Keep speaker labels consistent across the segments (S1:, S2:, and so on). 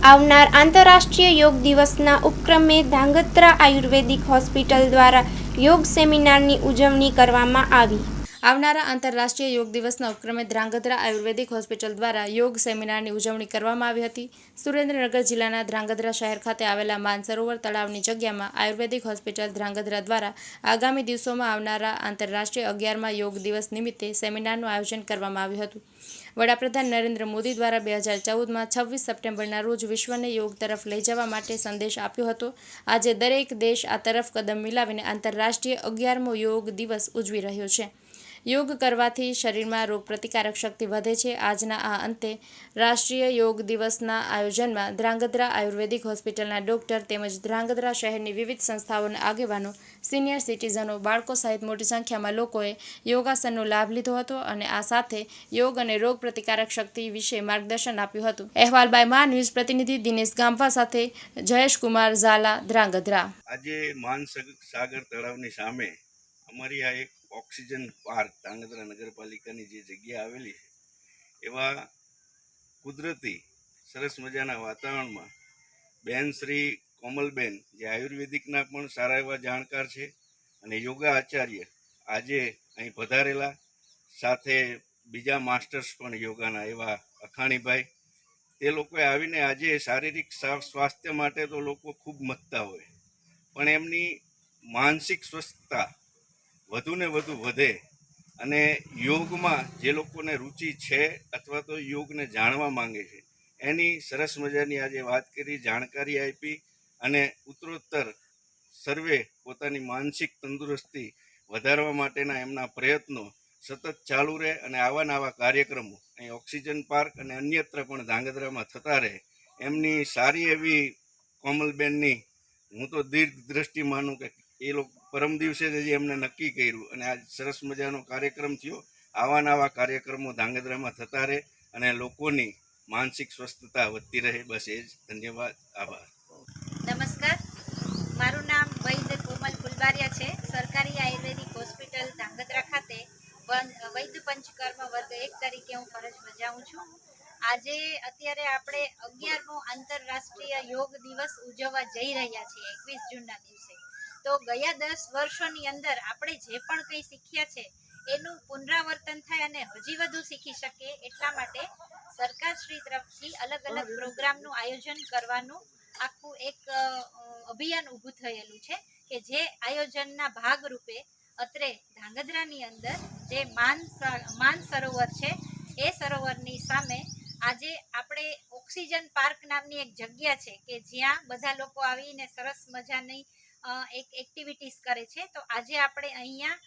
S1: આવનાર આંતરરાષ્ટ્રીય યોગ દિવસના ઉપક્રમે ધાંગધ્રા આયુર્વેદિક હોસ્પિટલ દ્વારા યોગ સેમિનારની ઉજવણી કરવામાં આવી.
S2: આવનારા આંતરરાષ્ટ્રીય યોગ દિવસના ઉપક્રમે ધ્રાંગધ્રા આયુર્વેદિક હોસ્પિટલ દ્વારા યોગ સેમિનારની ઉજવણી કરવામાં આવી હતી. સુરેન્દ્રનગર જિલ્લાના ધ્રાંગધ્રા શહેર ખાતે આવેલા માનસરોવર તળાવની જગ્યામાં આયુર્વેદિક હોસ્પિટલ ધ્રાંગધ્રા દ્વારા આગામી દિવસોમાં આવનારા આંતરરાષ્ટ્રીય અગિયારમાં યોગ દિવસ નિમિત્તે સેમિનારનું આયોજન કરવામાં આવ્યું હતું. વડાપ્રધાન નરેન્દ્ર મોદી દ્વારા બે હજાર ચૌદમાં છવ્વીસ સપ્ટેમ્બરના રોજ વિશ્વને યોગ તરફ લઈ જવા માટે સંદેશ આપ્યો હતો. આજે દરેક દેશ આ તરફ કદમ મિલાવીને આંતરરાષ્ટ્રીય અગિયારમો યોગ દિવસ ઉજવી રહ્યો છે. યોગ કરવાથી શરીરમાં રોગપ્રતિકારક શક્તિ વધે છે. આજના આ અંતે રાષ્ટ્રીય યોગ દિવસના આયોજનમાં ધ્રાંગધ્રા આયુર્વેદિક હોસ્પિટલના ડોક્ટર તેમજ ધ્રાંગધ્રા શહેરની વિવિધ સંસ્થાઓના આગેવાનો, સિનિયર સિટીઝનો, બાળકો સહિત મોટી સંખ્યામાં લોકોએ યોગાસનનો લાભ લીધો હતો અને આ સાથે યોગ અને રોગ પ્રતિકારક શક્તિ વિશે માર્ગદર્શન આપ્યું હતું. અહેવાલ બાય મા ન્યૂઝ પ્રતિનિધિ દિનેશ ગામવા સાથે જયેશ કુમાર ઝાલા, ધ્રાંગધ્રા.
S3: આજે માનસાગર તળાવની સામે અમારી આ એક ઓક્સિજન પાર્ક ધાંગધ્રા નગરપાલિકાની જે જગ્યા આવેલી છે, એવા કુદરતી સરસ મજાના વાતાવરણમાં બેન શ્રી કોમલબેન, જે આયુર્વેદિકના પણ સારા એવા જાણકાર છે અને યોગા આચાર્ય આજે અહીં પધારેલા, સાથે બીજા માસ્ટર્સ પણ યોગાના એવા અખાણીભાઈ. તે લોકોએ આવીને આજે શારીરિક સ્વાસ્થ્ય માટે તો લોકો ખૂબ મથતા હોય, પણ એમની માનસિક સ્વસ્થતા વધુને વધુ વધે અને યોગમાં જે લોકોને રુચિ છે અથવા તો યોગને જાણવા માંગે છે, એની સરસ મજાની આજે વાત કરી, જાણકારી આપી અને ઉત્તરોત્તર સર્વે પોતાની માનસિક તંદુરસ્તી વધારવા માટેના એમના પ્રયત્નો સતત ચાલુ રહે અને આવા નવા કાર્યક્રમો, અહીં ઓક્સિજન પાર્ક અને અન્યત્ર પણ ધાંગધ્રામાં થતા રહે. એમની સારી એવી કોમલબેનની, હું તો દીર્ઘ દ્રષ્ટિ માનું કે એ લોકો પરમ દિવસે જ હજી એમને નક્કી કર્યું અને આ સરસ મજાનો કાર્યક્રમ થયો. આવા નવા કાર્યક્રમો ધાંગધ્રામાં થતા રહે અને લોકોની માનસિક સ્વસ્થતા વધતી રહે. બસ એ જ. ધન્યવાદ. આભાર.
S4: નમસ્કાર. મારું નામ વૈદ્ય કોમલ ફુલબારિયા છે. સરકારી આયુર્વેદિક હોસ્પિટલ ધાંગધ્રા ખાતે વૈદ્ય પંચકર્મ વર્ગ એક તરીકે હું ફરજ બજાવું છું. આજે અત્યારે આપણે અગિયારમો આંતરરાષ્ટ્રીય યોગ દિવસ ઉજવવા જઈ રહ્યા છીએ. એકવીસ જૂનના દિવસે. તો ગયા દસ વર્ષોની અંદર આપણે જે પણ કંઈ શીખ્યા છે એનું પુનરાવર્તન થાય અને હજી વધુ શીખી શકીએ એટલા માટે સરકારશ્રી તરફથી અલગ અલગ પ્રોગ્રામનું આયોજન કરવાનું આખું એક અભિયાન ઊભું થયેલું છે કે જે આયોજનના ભાગરૂપે અત્રે ધાંગધ્રાની અંદર જે માન માન સરોવર છે એ સરોવરની સામે આજે આપણે ઓક્સિજન પાર્ક નામની એક જગ્યા છે કે જ્યાં બધા લોકો આવીને સરસ મજાની એક એક્ટિવિટીઝ કરે છે. તો આજે આપણે અહીંયા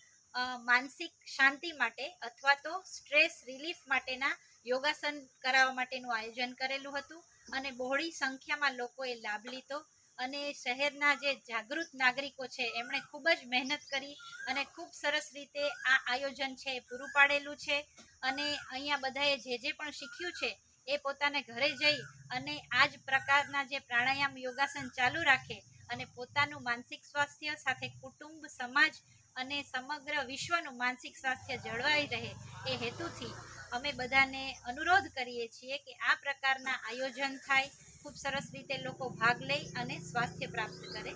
S4: માનસિક શાંતિ માટે અથવા તો સ્ટ્રેસ રિલીફ માટેના યોગાસન કરાવવા માટેનું આયોજન કરેલું હતું અને બહોળી સંખ્યામાં લોકોએ લાભ લીધો અને શહેરના જે જાગૃત નાગરિકો છે, એમણે ખૂબ જ મહેનત કરી અને ખૂબ સરસ રીતે આ આયોજન છે એ પૂરું પાડેલું છે અને અહીંયા બધાએ જે જે પણ શીખ્યું છે એ પોતાને ઘરે જઈ અને આ જ પ્રકારના જે પ્રાણાયામ યોગાસન ચાલુ રાખે અને પોતાનું માનસિક સ્વાસ્થ્ય સાથે કુટુંબ, સમાજ અને સમગ્ર વિશ્વનું માનસિક સ્વાસ્થ્ય જળવાઈ રહે એ હેતુથી અમે બધાને અનુરોધ કરીએ છીએ કે આ પ્રકારના આયોજન થાય, ખૂબ સરસ રીતે લોકો ભાગ લઈ અને સ્વાસ્થ્ય પ્રાપ્ત કરે.